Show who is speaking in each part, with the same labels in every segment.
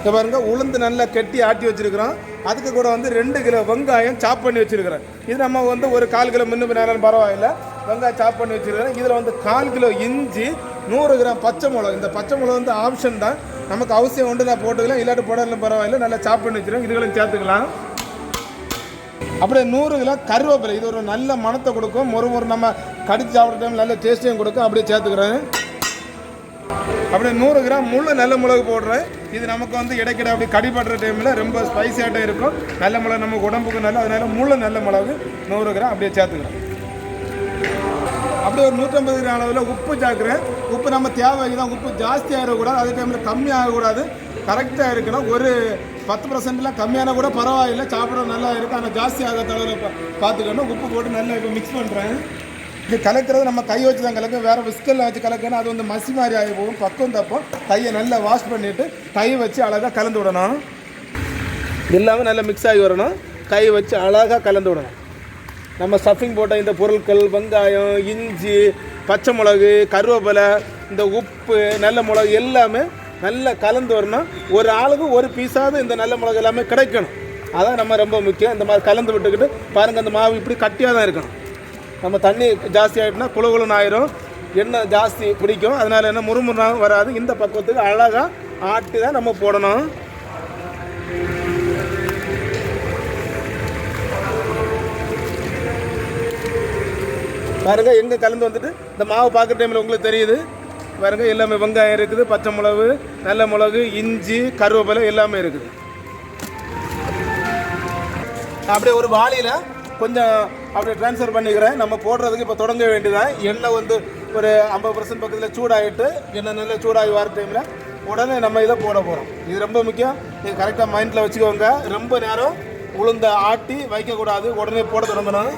Speaker 1: இங்கே பாருங்கள் உளுந்து நல்லா கெட்டி ஆட்டி வச்சிருக்கிறோம். அதுக்கு கூட வந்து ரெண்டு கிலோ வெங்காயம் சாப் பண்ணி வச்சிருக்கிறேன். இது நம்ம வந்து ஒரு கால் கிலோ முன்னு பின்னாலும் பரவாயில்ல. வெங்காயம் சாப் பண்ணி வச்சிருக்கிறேன். இதில் வந்து கால் கிலோ இஞ்சி நூறு கிராம் பச்சை மிளகு இந்த பச்சை மிளகு வந்து ஆப்ஷன் தான். நமக்கு அவசியம் உண்டு நான் போட்டுக்கலாம். இல்லாட்டி போடலாம் பரவாயில்ல. நல்லா சாப் பண்ணி வச்சிருக்கேன் இதுகளையும் சேர்த்துக்கலாம். அப்படியே நூறு கிலோ கருவேப்பிலை. இது ஒரு நல்ல மணத்தை கொடுக்கும். ஒரு ஒரு நம்ம கடிச்சு சாப்பிட்ற டைம் நல்ல டேஸ்ட்டையும் கொடுக்கும். அப்படியே சேர்த்துக்கிறேன். அப்படியே நூறு கிராம் முள்ளு நல்ல மிளகு போடுறேன். இது நமக்கு வந்து இடைக்கிட அப்படி கடிபடுற டைமில் ரொம்ப ஸ்பைசியாகிட்டே இருக்கும். நல்ல மிளகு நமக்கு உடம்புக்கு நல்ல அதனால முள்ளு நல்ல மிளகு நூறு கிராம் அப்படியே சேர்த்துக்கிறேன். அப்படியே ஒரு நூற்றம்பது கிராம் அளவில் உப்பு சேர்க்குறேன். உப்பு நம்ம தேவைக்கு தான் உப்பு ஜாஸ்தியாக இருக்கக்கூடாது அதே டைமில் கம்மியாகக்கூடாது கரெக்டாக இருக்கணும். ஒரு பத்து பர்சன்ட்லாம் கம்மியான கூட பரவாயில்லை. சாப்பிட நல்லா இருக்கும் ஆனால் ஜாஸ்தி ஆகாத அளவில் பார்த்துக்கணும். உப்பு போட்டு நல்லா இப்போ மிக்ஸ் பண்ணுறேன் இது கலக்கிறது நம்ம கை வச்சு தான் கலக்கும். வேறு விஸ்கலில் வச்சு கலக்கணும் அது வந்து மசி மாதிரி ஆகி போகும். பக்கம் தப்போம் கையை நல்லா வாஷ் பண்ணிவிட்டு கை வச்சு அழகாக கலந்து விடணும். எல்லாமே நல்லா மிக்ஸ் ஆகி வரணும். கை வச்சு அழகாக கலந்து விடணும். நம்ம ஸ்டஃபிங் போட்ட இந்த பொருட்கள் வெங்காயம் இஞ்சி பச்சை மிளகு கருவேப்பிலை இந்த உப்பு நல்ல மிளகு எல்லாமே நல்லா கலந்து வரணும். ஒரு ஆளுக்கு ஒரு பீஸாவது இந்த நல்ல மிளகு எல்லாமே கிடைக்கணும். அதான் நம்ம ரொம்ப முக்கியம். இந்த மாதிரி கலந்து விட்டுக்கிட்டு பாருங்கள் அந்த மாவு இப்படி கட்டியாக தான் இருக்கணும். நம்ம தண்ணி ஜாஸ்தி ஆகிட்டுனா குழுகுலுன்னு ஆயிரும். எண்ணெய் ஜாஸ்தி பிடிக்கும். அதனால் என்ன முறுமுறாகவும் வராது. இந்த பக்குவத்துக்கு அழகாக ஆட்டி தான் நம்ம போடணும். பாருங்கள் எங்கே கலந்து வந்துட்டு? இந்த மாவு பார்க்குற டைமில் உங்களுக்கு தெரியுது. பாருங்க எல்லாமே வெங்காயம் இருக்குது பச்சை மிளகு நல்ல மிளகு இஞ்சி கருவேப்பிலை எல்லாமே இருக்குது. அப்படியே ஒரு வாளியில் கொஞ்சம் அப்படியே ட்ரான்ஸ்ஃபர் பண்ணிக்கிறேன். நம்ம போடுறதுக்கு இப்போ தொடங்க வேண்டியதான் எண்ணெய் வந்து ஒரு ஐம்பது பர்சன்ட் பக்கத்தில் சூடாகிட்டு எண்ணெய் நல்லா சூடாகி வர டைமில் உடனே நம்ம இதை போட போகிறோம் இது ரொம்ப முக்கியம். நீங்கள் கரெக்டாக மைண்டில் வச்சுக்கோங்க. ரொம்ப நேரம் உளுந்த ஆட்டி வைக்கக்கூடாது உடனே போட தொடங்கணும்.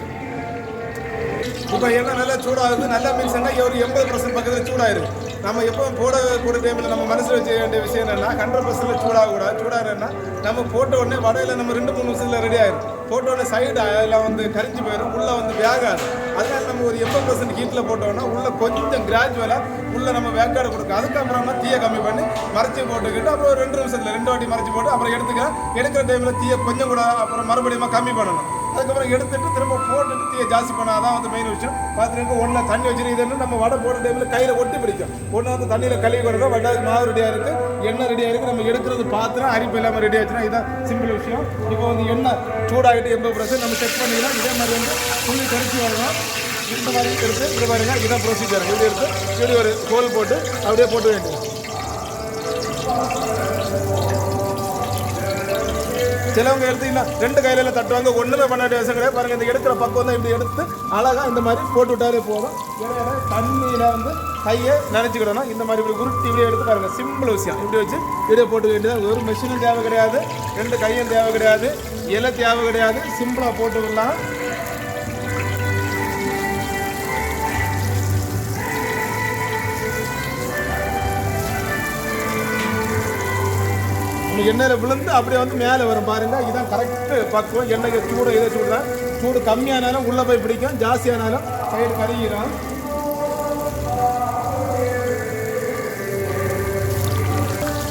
Speaker 1: இப்போ எண்ணெய் நல்லா சூடாகுது. நல்லா மீன்ஸ் என்ன ஒரு எண்பது பர்சன்ட் பக்கத்தில் சூடாயிருக்கு நம்ம எப்போ போடக்கூடிய டைமில் நம்ம மனசில் வச்ச வேண்டிய விஷயம் என்னென்னா ஹண்ட்ரட் பர்சன்ட் சூடாகக்கூடாது. சூடாகிறேன்னா நம்ம போட்ட உடனே வடையில் நம்ம ரெண்டு மூணு நிமிஷத்தில் ரெடி ஆயிடும் போட்ட உடனே சைடு அதெல்லாம் வந்து கரிஞ்சு போயிடும் உள்ளே வந்து வேகாது. அதனால நம்ம ஒரு எண்பது பர்சன்ட் ஹீட்டில் போட்டோம்னா உள்ளே கொஞ்சம் கிராஜுவலாக உள்ளே நம்ம வேக்காடு கொடுக்கும். அதுக்கப்புறமா தீயை கம்மி பண்ணி மறைச்சி போட்டுக்கிட்டு அப்புறம் ரெண்டு நிமிஷத்தில் ரெண்டு வாட்டி மறைச்சி போட்டு அப்புறம் எடுத்துக்கலாம் எடுக்கிற டைமில் தீயை கொஞ்சம் கூட அப்புறம் மறுபடியும் கம்மி பண்ணணும். அதுக்கப்புறம் எடுத்துட்டு திரும்ப போட்டுட்டு தீயை ஜாஸ்தி பண்ணால் அதான் வந்து மெயின் விஷயம். பார்த்துட்டு ஒன்றில் தண்ணி வச்சுட்டு நம்ம வடை போடுற டைமில் கையில் ஒட்டி பிடிக்கும். ஒன்று வந்து தண்ணியில் கழுவி கொடுக்கும் வடாது மாவு ரெடியாக இருக்குது எண்ணெய் ரெடியாக இருக்குது நம்ம எடுக்கிறது பாத்திரம் அரிப்பு இல்லாமல் ரெடி ஆச்சுன்னா இதுதான் சிம்பிள் விஷயம். இப்போ வந்து எண்ணெய் சூடாகிட்டு எண்பது பர்சன்ட் நம்ம செக் பண்ணிக்கலாம் இதே மாதிரி வந்து துணி கரிச்சு வரணும். இந்த மாதிரி எடுத்து இந்த பாருங்க இதான் ப்ரொசீஜர் இது எடுத்து இப்படி ஒரு கோல் போட்டு அப்படியே போட்டு வேண்டியது சிலவங்க எடுத்தீங்கன்னா ரெண்டு கையில எல்லாம் தட்டுவாங்க ஒண்ணுமே பண்ணாட்டி விஷயம் கிடையாது. பாருங்க இந்த எடுக்கிற பக்கம் தான் இப்படி எடுத்து அழகா இந்த மாதிரி போட்டு விட்டாலே போதும். இடையில தண்ணியில வந்து கையை நினைச்சுக்கிடணும். இந்த மாதிரி இப்படி உருட்டி இப்படியே எடுத்து பாருங்க சிம்பிள் விஷயம். இப்படி வச்சு இப்படியே போட்டு வேண்டியது ஒரு மிஷினும் தேவை கிடையாது ரெண்டு கையும் தேவை கிடையாது இலை தேவை கிடையாது. சிம்பிளா போட்டு விடலாம் எண்ணெயில் விழுந்து அப்படியே வந்து மேலே வரும் பாருங்க. இதுதான் கரெக்டு பக்குவம். எண்ணெய் சூடு இதை சூடு தான் சூடு கம்மியானாலும் உள்ளே போய் பிடிக்கும். ஜாஸ்தியானாலும் சைடு கருகிடும்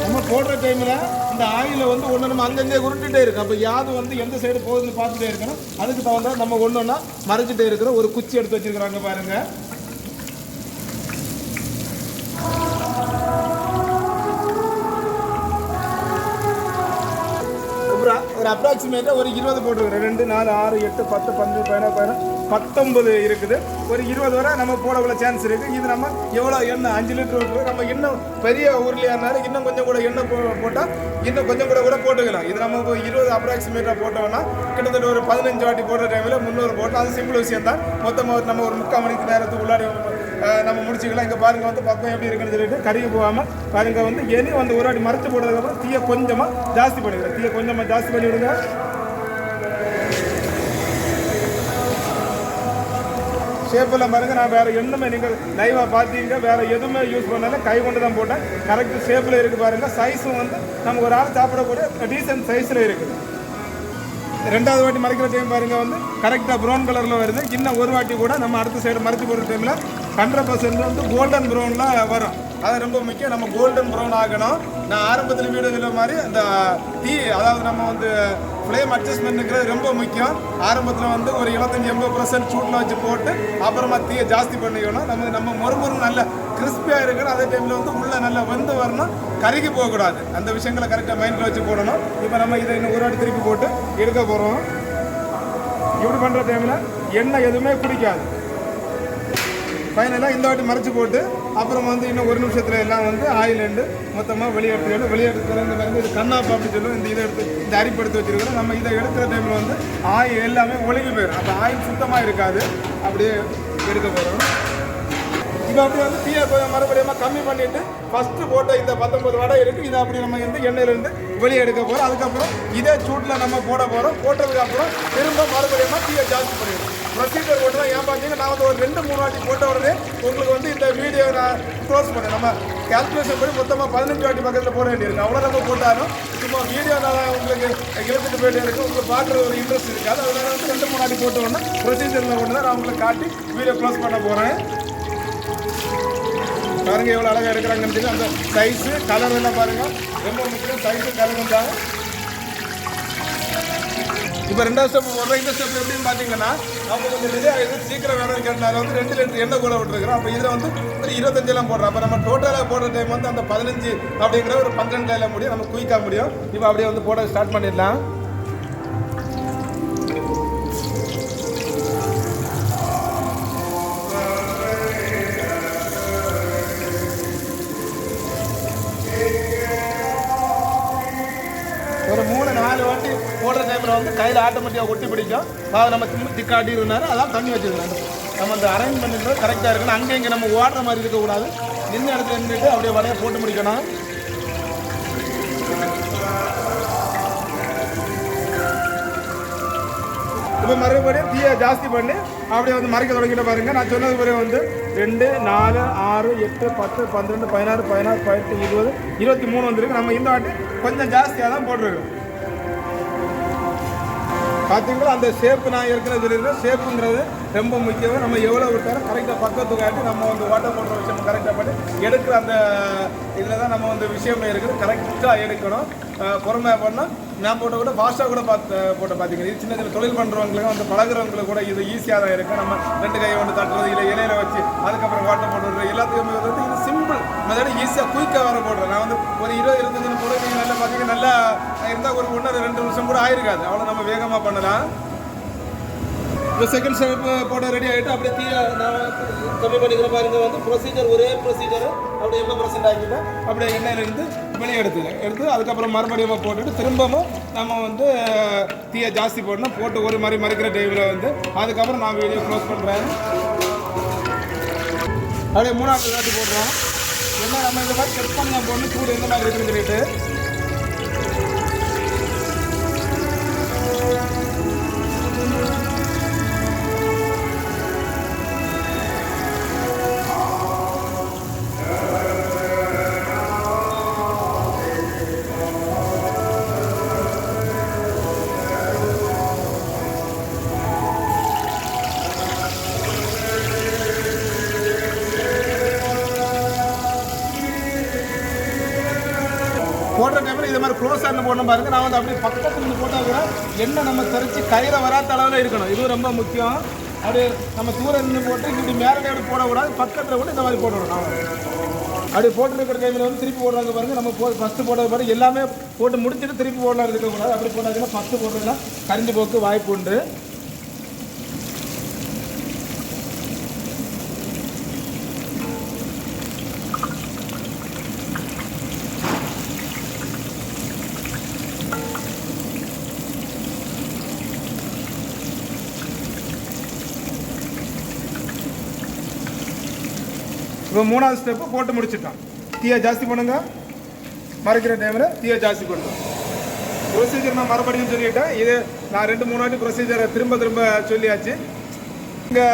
Speaker 1: நம்ம போடுற டைமில் இந்த ஆயிலில் வந்து ஒன்று நம்ம அங்கங்கே உருட்டுகிட்டே இருக்கோம் அப்போ யாது வந்து எந்த சைடு போகுதுன்னு பார்த்துட்டே இருக்கணும். அதுக்கு தகுந்த நம்ம ஒன்று ஒன்றா மறைச்சிட்டே இருக்கிறோம் ஒரு குச்சி எடுத்து வச்சிருக்கிறாங்க பாருங்கள் அப்ராக்சிமேட்டாக ஒரு இருபது போட்டிருக்கிறேன் ரெண்டு நாலு ஆறு எட்டு பத்து பன்னெண்டு பதினாறு பதினாறு பத்தொன்பது இருக்குது. ஒரு இருபது வரை நம்ம போட உள்ள சான்ஸ் இருக்குது இது நம்ம எவ்வளோ எண்ணெய்? அஞ்சு லிட்டர் நம்ம இன்னும் பெரிய ஊர்லையாக இருந்தாலும் இன்னும் கொஞ்சம் கூட எண்ணெய் போ போட்டால் இன்னும் கொஞ்சம் கூட கூட போட்டுக்கலாம். இது நம்ம இப்போ இருபது அப்ராக்சிமேட்டாக போட்டோம்னா கிட்டத்தட்ட ஒரு பதினஞ்சு வாட்டி போடுற டைமில் முந்நூறு போட்டோம் அது சிம்பிள் விஷயம் தான் மொத்தமாக நம்ம ஒரு முக்கால் மணிக்கு நேரத்துக்கு உள்ளாடி நம்ம முடிச்சுக்கலாம். இங்கே பாருங்க வந்து பக்கம் எப்படி இருக்குன்னு சொல்லிட்டு கருகி போகாமல் பாருங்க வந்து எலி வந்து ஒரு வாட்டி மறைச்சு போடுறதுக்கப்புறம் தீயை கொஞ்சமாக ஜாஸ்தி பண்ணிக்கிறேன் தீயை கொஞ்சமாக ஜாஸ்தி பண்ணி விடுங்க ஷேப்பெல்லாம் பாருங்க நான் வேறு எண்ணுமே நீங்கள் லைவாக பார்த்தீங்க. வேறு எதுவுமே யூஸ் பண்ணல. கை கொண்டு தான் போட்டேன். கரெக்ட் ஷேப்பில் இருக்குது பாருங்கள் சைஸும் வந்து நம்ம ஒரு ஆள் சாப்பிடக்கூடிய டீசென்ட் சைஸில் இருக்குது ரெண்டாவது வாட்டி மறைக்கிற டைம் பாருங்க வந்து கரெக்டாக ப்ரௌன் கலரில் வருது. இன்னும் ஒரு வாட்டி கூட நம்ம அடுத்த சைடு மறைச்சு போடுற டைமில் ஹண்ட்ரட் பர்சன்ட் வந்து கோல்டன் ப்ரௌனில் வரும். அது ரொம்ப முக்கியம். நம்ம கோல்டன் ப்ரௌன் ஆகணும். நான் ஆரம்பத்தில் வீடியோ சொல்ல மாதிரி அந்த தீ அதாவது நம்ம வந்து ஃப்ளேம் அட்ஜஸ்ட்மெண்ட்டுங்கிறது ரொம்ப முக்கியம். ஆரம்பத்தில் வந்து ஒரு இருபத்தஞ்சி எண்பது பர்சன்ட் சூட்டில் வச்சு போட்டு அப்புறமா தீயை ஜாஸ்தி பண்ணிக்கணும். நம்ம நம்ம மொறுமொறு நல்ல கிறிஸ்பியாக இருக்கணும் அதே டைமில் வந்து உள்ளே நல்லா வெந்து வரணும். கருகி போகக்கூடாது. அந்த விஷயங்களை கரெக்டாக மைண்டில் வச்சு போடணும். இப்போ நம்ம இதை இன்னும் ஒரு வாட்டி திருப்பி போட்டு எடுக்க போகிறோம் இப்படி பண்ணுற டைமில் எண்ணெய் எதுவுமே குடிக்காது. ஃபைனலாக இந்த வாட்டி மறைச்சு போட்டு அப்புறம் வந்து இன்னும் ஒரு நிமிஷத்தில் எல்லாம் வந்து ஆயிலேண்டு மொத்தமாக வெளியெடுத்துக்கணும் வெளியெடுத்துல வந்து இது கண்ணாப்பா அப்படின்னு சொல்லுவோம் இந்த இதை எடுத்து இந்த அரிப்பு எடுத்து நம்ம இதை எடுக்கிற டைமில் வந்து ஆயில் எல்லாமே ஒழுங்கி போயிடும் அப்போ ஆயில் சுத்தமாக இருக்காது. அப்படியே எடுக்க போகிறோம் இப்போ அப்படி வந்து தீயை கொஞ்சம் மறுபடியும் கம்மி பண்ணிட்டு ஃபர்ஸ்ட் போட்ட இந்த பத்தொன்பது வடை இருக்கு. இதை அப்படி நம்ம வந்து எண்ணெயிலேருந்து வெளியே எடுக்க போகிறோம் அதுக்கப்புறம் இதே சூட்டில் நம்ம போட போகிறோம் போட்டதுக்கு அப்புறம் திரும்ப மறுபடியும் தீயை ஜாஸ்தி பண்ணிடுவோம். ப்ரொசீஜர் போட்டு ஏன் பார்த்தீங்கன்னா நான் வந்து ஒரு ரெண்டு மூணு வாட்டி போட்ட உடனே உங்களுக்கு வந்து இந்த வீடியோ நான் க்ளோஸ் பண்ணேன் நம்ம கேல்குலேஷன் பண்ணி மொத்தமாக பதினஞ்சு வாட்டி பக்கத்தில் போட வேண்டியிருக்கு. அவ்வளோ நம்ம போட்டாலும் சும்மா வீடியோ நான் உங்களுக்கு இழுத்துட்டு போயிட்டே இருக்கு உங்களுக்கு பார்க்குற ஒரு இன்ட்ரெஸ்ட் இருக்காது. அதனால வந்து ரெண்டு மூணு வாட்டி போட்ட உடனே ப்ரொசீஜரில் கொண்டு தான் நான் உங்களுக்கு காட்டி வீடியோ க்ளோஸ் பண்ண போகிறேன் பாருங்க எவ்வளோ அழகாக எடுக்கிறாங்கன்னு சொல்லி அந்த சைஸு கலர் எல்லாம் பாருங்க. ரொம்ப முக்கியம் சைஸு கலர் தான் இப்போ ரெண்டாவது ஸ்டெப் போடுறோம் இந்த ஸ்டெப் எப்படின்னு பார்த்தீங்கன்னா நம்ம கொஞ்சம் டிலே ஆகிடுது சீக்கிரம் வேணும் கேட்டால் வந்து ரெண்டு லிட்டர் எண்ணெய் கூட விட்டுருக்குறோம். அப்போ இதில் வந்து ஒரு இருபத்தஞ்செல்லாம் போடுறோம். அப்போ நம்ம டோட்டலாக போடுற டைம் வந்து அந்த பதினஞ்சு அப்படிங்கிற ஒரு பன்னெண்டு முடியும். நம்ம குயிக்காக முடியும். இப்போ அப்படியே வந்து போட ஸ்டார்ட் பண்ணிடலாம். வந்து கையில் ஆட்டோமேட்டிக்காக ஒட்டி பிடிக்கும். அதை நம்ம திரும்பி திக்காட்டி இருந்தாரு. அதான் தண்ணி வச்சுருக்கோம் நம்ம அந்த அரேஞ்ச் பண்ணிட்டு கரெக்டாக இருக்கணும். அங்கே இங்கே நம்ம ஓடுற மாதிரி இருக்கக்கூடாது. நின்று இடத்துல நின்றுட்டு அப்படியே வடையை போட்டு முடிக்கணும். இப்போ மறுபடியும் தீயை ஜாஸ்தி பண்ணி. அப்படியே வந்து மறைக்க தொடங்கிட்டு பாருங்க. நான் சொன்னது பிறகு வந்து ரெண்டு நாலு ஆறு எட்டு பத்து பன்னிரெண்டு பதினாறு பதினாறு பதினெட்டு இருபது இருபத்தி மூணு வந்திருக்கு. நம்ம இந்த வாட்டி கொஞ்சம் ஜாஸ்தியாக தான் போட்டிருக்கோம். பார்த்தீங்களா அந்த ஷேப்பு நான் ஏற்கனவே சொல்லியிருக்கேன். ஷேப்புங்கிறது ரொம்ப முக்கியம். நம்ம எவ்வளோ விட்டாலும் கரெக்டாக பக்கத்து காட்டி நம்ம வந்து ஓட்டம் போடுற விஷயம் கரெக்டாக பண்ணி எடுக்கிற அந்த இதில் தான் நம்ம வந்து விஷயம் இருக்குது. கரெக்டாக எடுக்கணும். பொறுமையாக பண்ணால் நான் போட்ட கூட ஃபாஸ்ட்டாக கூட பார்த்து போட்ட பார்த்தீங்கன்னா இது சின்ன சின்ன தொழில் பண்ணுறவங்களுக்கு வந்து பழகுறவங்களுக்கு கூட இது ஈஸியாக தான் இருக்குது நம்ம ரெண்டு கையை ஒன்று தட்டுறது இல்லை இலையில வச்சு அதுக்கப்புறம் வாட்டர் போடுறது எல்லாத்துக்குமே வந்து இது சிம்பிள் மெத்தட் ஈஸியாக குயிக்காக வர போடுறேன். நான் வந்து ஒரு இருபது இருபத்தஞ்சு போட நீங்கள் நல்லா பார்த்தீங்கன்னா நல்லா இருந்தால் ஒரு ஒன்று ரெண்டு நிமிஷம் கூட ஆயிருக்காது. அவ்வளோ நம்ம வேகமாக பண்ணலாம். இப்போ செகண்ட் ஸ்டெப் போட ரெடி ஆகிட்டு அப்படியே தீய நான் கம்மி பண்ணிக்கிற பாருங்க வந்து ப்ரொசீஜர் ஒரே ப்ரொசீஜர் அப்படியே எவ்வளோ பர்சன்ட் ஆக்கிட்டு அப்படியே எண்ணெயிலேருந்து வெளியே எடுத்து எடுத்து அதுக்கப்புறம் மறுபடியும் போட்டுட்டு திரும்பவும் நம்ம வந்து தீயை ஜாஸ்தி போடணும். போட்டு ஒரு மாதிரி மறைக்கிற டைமில் வந்து அதுக்கப்புறம் நான் வீடியோ க்ளோஸ் பண்ணுறேன் அப்படியே மூணாவது காட்டி போடுறோம் என்ன நம்ம இந்த மாதிரி செக் பண்ணலாம் போடணும். சூடு எந்த மாதிரி இருக்குன்னு சொல்லிட்டு. போடுற மாதிரி க்ளோஸ் ஆன போடணும் பாருங்க. நான் வந்து அப்படியே பக்கத்துல இருந்து போட்டால் கூட எண்ணெய் நம்ம தெரிச்சு கையில் வராத அளவில் இருக்கணும். இது ரொம்ப முக்கியம். அப்படியே நம்ம தூரம் இருந்து போட்டு இப்படி மேலே போடக்கூடாது. பக்கத்தில் கூட இந்த மாதிரி போடணும். நான் அப்படி போட்டுருக்கிற டைமில் வந்து திருப்பி போடுறாங்க பாருங்க. நம்ம போ ஃபஸ்ட்டு போடுறது பாருங்க. எல்லாமே போட்டு முடிச்சுட்டு திருப்பி போடலாம். இருக்கக்கூடாது. அப்படி போட்டாங்கன்னா ஃபஸ்ட்டு போடுறதுனா கரிஞ்சு போக்கு வாய்ப்பு உண்டு. இப்போ மூணாவது ஸ்டெப்பு போட்டு முடிச்சிட்டோம் தீயை ஜாஸ்தி பண்ணுங்க. மறைக்கிற டைமில் தீயை ஜாஸ்தி பண்ணுங்க. ப்ரொசீஜர் நான் மறுபடியும் சொல்லிட்டேன். இது நான் ரெண்டு மூணு வாட்டி ப்ரொசீஜரை திரும்ப திரும்ப சொல்லியாச்சு. இங்கே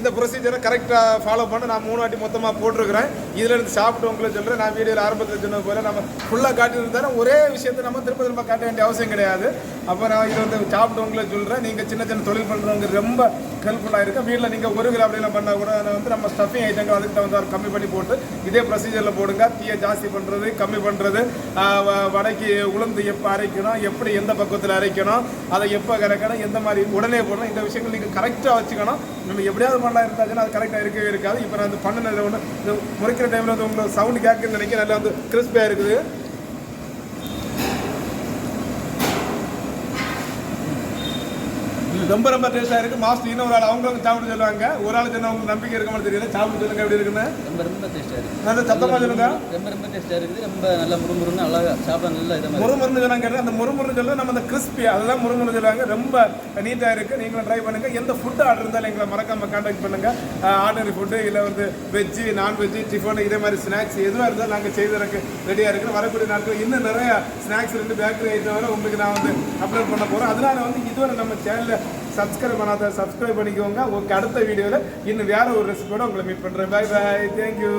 Speaker 1: இந்த ப்ரொசீஜரை கரெக்டாக ஃபாலோ பண்ண. நான் மூணு வாட்டி மொத்தமாக போட்டிருக்கிறேன். இதில் இருந்து சாப்பிட்டவங்கள சொல்கிறேன் நான் வீடியோவில் ஆரம்பத்தில் சொன்னது போல நம்ம ஃபுல்லாக காட்டியிருந்தாலும் ஒரே விஷயத்தை நம்ம திரும்ப திரும்ப காட்ட வேண்டிய அவசியம் கிடையாது. அப்போ நான் இதை வந்து சாப்பிட்டவங்கள சொல்கிறேன் நீங்கள் சின்ன சின்ன தொழில் பண்ணுறவங்க ரொம்ப ஹெல்ப்ஃபுல்லாக இருக்கும் வீட்டில் நீங்கள் ஒரு கிலோ அப்படிலாம் பண்ணால் கூட அதை வந்து நம்ம ஸ்டஃபிங் ஐட்டங்கள் அதுக்கு தகுந்த மாதிரி கம்மி பண்ணி போட்டு இதே ப்ரொசீஜரில் போடுங்க. தீயை ஜாஸ்தி பண்ணுறது கம்மி பண்ணுறது வடைக்கு உளுந்து எப்போ அரைக்கணும் எப்படி எந்த பக்கத்தில் அரைக்கணும் அதை எப்போ கறக்கணும் எந்த மாதிரி உடனே போடணும் இந்த விஷயங்கள் நீங்கள் கரெக்டாக வச்சுக்கணும். நம்ம எப்படியாவது பண்ணலாம் இருந்தாச்சுன்னா அது கரெக்டாக இருக்கவே இருக்காது. இப்போ நான் வந்து பண்ணினதில் ஒன்று இந்த முறைக்கிற டைமில் வந்து உங்களுக்கு சவுண்டு கேட்குன்னு நினைக்கிறேன். நல்லா வந்து கிறிஸ்பியாக இருக்குது. ரொம்ப ரொம்ப டேஸ்டாக இருக்குது மாஸ்டர் இன்னொரு ஆள் அவங்களும் சாப்பிட்டு சொல்லுவாங்க. ஒரு ஆள் சொன்னா உங்களுக்கு நம்பிக்கை இருக்க மாதிரி தெரியல. சாப்பிட்டு சொல்லுங்க எப்படி இருக்குன்னு.
Speaker 2: ரொம்ப ரொம்ப டேஸ்ட்டாக இருக்குது
Speaker 1: நல்ல சத்தமாக சொல்லுங்க.
Speaker 2: ரொம்ப ரொம்ப டேஸ்ட்டாக இருக்குது. ரொம்ப நல்லா முறுமுறுன்னு அழகா சாப்பிட நல்லா இதாக
Speaker 1: முறுமுறுன்னு சொன்னாங்க அந்த முறுமுறுன்னு சொல்ல நம்ம அந்த கிறிஸ்பி அதெல்லாம் முறுமுறுன்னு சொல்லுவாங்க. ரொம்ப நீட்டாக இருக்குது நீங்களும் ட்ரை பண்ணுங்க. எந்த ஃபுட் ஆர்டர் இருந்தாலும் எங்களை மறக்காம கான்டாக்ட் பண்ணுங்க. ஆர்டினரி ஃபுட்டு இல்லை வந்து வெஜ்ஜு நான்வெஜ்ஜு டிஃபன் இதே மாதிரி ஸ்நாக்ஸ் எதுவாக இருந்தாலும் நாங்கள் செய்வதற்கு ரெடியாக இருக்கிறோம். வரக்கூடிய நாட்கள் இன்னும் நிறைய ஸ்நாக்ஸ் ரெண்டு பேக்கரி ஐட்டம் வரை உங்களுக்கு நான் வந்து அப்லோட் பண்ண போகிறோம் அதனால வந்து இதுவரை நம்ம சேனலில் சப்ஸ்கிரைப் பண்ணாத சப்ஸ்கிரைப் பண்ணிக்கோங்க. உங்களுக்கு அடுத்த வீடியோவில் இன்னும் வேறு ஒரு ரெசிபியோட உங்களை மீட் பண்ணுறேன் பை பாய் தேங்க்யூ